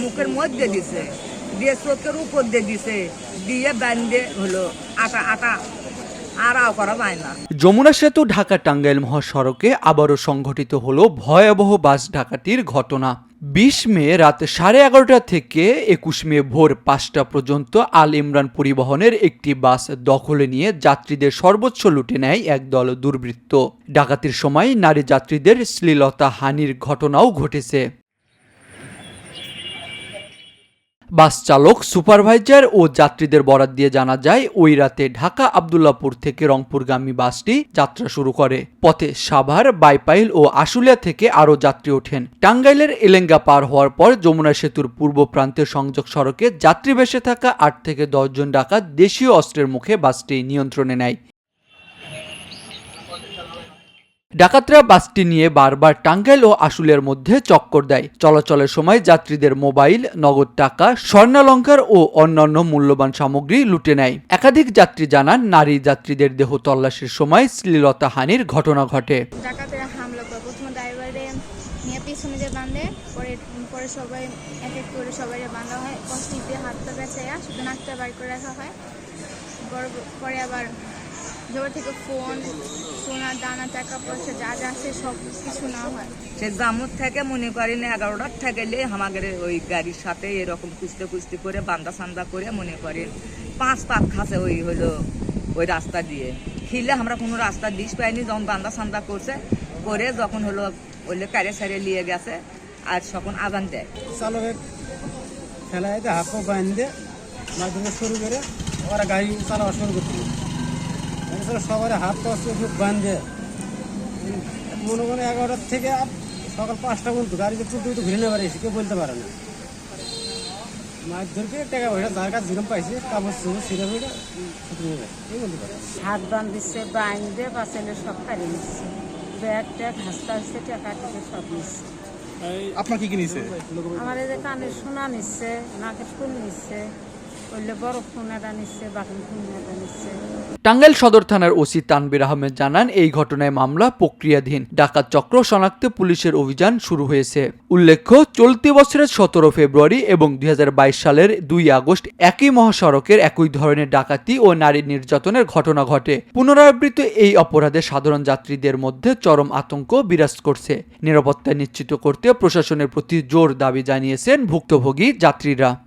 মুখের মধ্যে দিছে, দিয়ে চোখের উপর দিয়ে দিছে, দিয়ে বান্ধে হলো আটা আটা যমুনা সেতু, ঢাকা টাঙ্গাইল মহাসড়কে আবারও সংঘটিত হল ভয়াবহ বাস ডাকাতির ঘটনা। বিশ মে রাত সাড়ে এগারোটা থেকে একুশ মে ভোর পাঁচটা পর্যন্ত আল ইমরান পরিবহনের একটি বাস দখলে নিয়ে যাত্রীদের সর্বোচ্চ লুটে নেয় একদল দুর্বৃত্ত। ডাকাতির সময় নারী যাত্রীদের শ্লীলতা হানির ঘটনাও ঘটেছে। বাস চালক, সুপারভাইজার ও যাত্রীদের বরাত দিয়ে জানা যায়, ওই রাতে ঢাকা আবদুল্লাপুর থেকে রংপুরগামী বাসটি যাত্রা শুরু করে। পথে সাভার, বাইপাইল ও আশুলিয়া থেকে আরও যাত্রী ওঠেন। টাঙ্গাইলের এলেঙ্গা পার হওয়ার পর যমুনা সেতুর পূর্ব প্রান্তের সংযোগ সড়কে যাত্রী বেসে থাকা আট থেকে দশজন ডাকাত দেশীয় অস্ত্রের মুখে বাসটি নিয়ন্ত্রণে নেয়। ডাকাতরা বাসটি নিয়ে বারবার টাঙ্গাইল ও আশুলিয়ার মধ্যে চক্কর দেয়। চলাচলের সময় যাত্রীদের মোবাইল, নগদ টাকা, স্বর্ণালঙ্কার ও অন্যান্য মূল্যবান সামগ্রী লুটে নেয়। একাধিক যাত্রী জানান, নারী যাত্রীদের দেহ তল্লাশির সময় শ্লীলতা হানির ঘটনা ঘটে। পরে সবাই এক এক করে সবাই হয়। হাতটা বেঁচাইয়া শুধু নাকটা করে রাখা হয়। পরে আবার জোর থেকে ফোন সোনার দানা টাকা পয়সা যা যা আছে সব কিছু নেওয়া হয়। সে জামুর থেকে মনে করেন এগারোটার থেকে লে আমাদের ওই গাড়ির সাথে এরকম কুস্তে কুস্তি করে বান্দা সান্দা করে মনে করেন পাঁচ পাক খাসে ওই হলো ওই রাস্তা দিয়ে। খিলে আমরা কোনো রাস্তা দিস পাইনি যখন বান্দা সান্দা করছে করে যখন হলো ওইলে কারে সারে নিয়ে গেছে আর তখন আগান দেয়। চালকের ফেলায় দিয়ে হাত পা বাঁধে শুরু করে ওরা গাড়ি চালানো শুরু এছাড়া সবার হাত পা চোখ বাঁধে। মনে করেন এগারোটার থেকে আর সকাল পাঁচটা পর্যন্ত গাড়ি যে টুকটুক ঘুরে নেবার এসে কেউ বলতে পারে না। মাছ ধরকে টাকা পয়সা যার কাছে যেরকম পাইছে কাপড় চুপড় সিরে ফিরে এই বলতে পারে হাত বান দিচ্ছে বাইন দিয়ে বাঁচালে সব কাড়ি নিচ্ছে ব্যাগ ট্যাগ হাসতে হাসতে টাকা টিকে সব নিচ্ছে আপনার কি কি নিছে? আমার এই যে কানের সোনা নিচ্ছে নাকের ফুল নিচ্ছে নিচ্ছে নিচ্ছে টাঙ্গাইল সদর থানার ওসি তানবির আহমেদ জানান, এই ঘটনায় মামলা প্রক্রিয়াধীন। ডাকাত চক্র শনাক্তে পুলিশের অভিযান শুরু হয়েছে। উল্লেখ্য, চলতি বছরের সতেরো ফেব্রুয়ারি এবং দুই হাজার বাইশ সালের দুই আগস্ট একই মহাসড়কের একই ধরনের ডাকাতি ও নারী নির্যাতনের ঘটনা ঘটে। পুনরাবৃত্ত এই অপরাধে সাধারণ যাত্রীদের মধ্যে চরম আতঙ্ক বিরাজ করছে। নিরাপত্তা নিশ্চিত করতে প্রশাসনের প্রতি জোর দাবি জানিয়েছেন ভুক্তভোগী যাত্রীরা।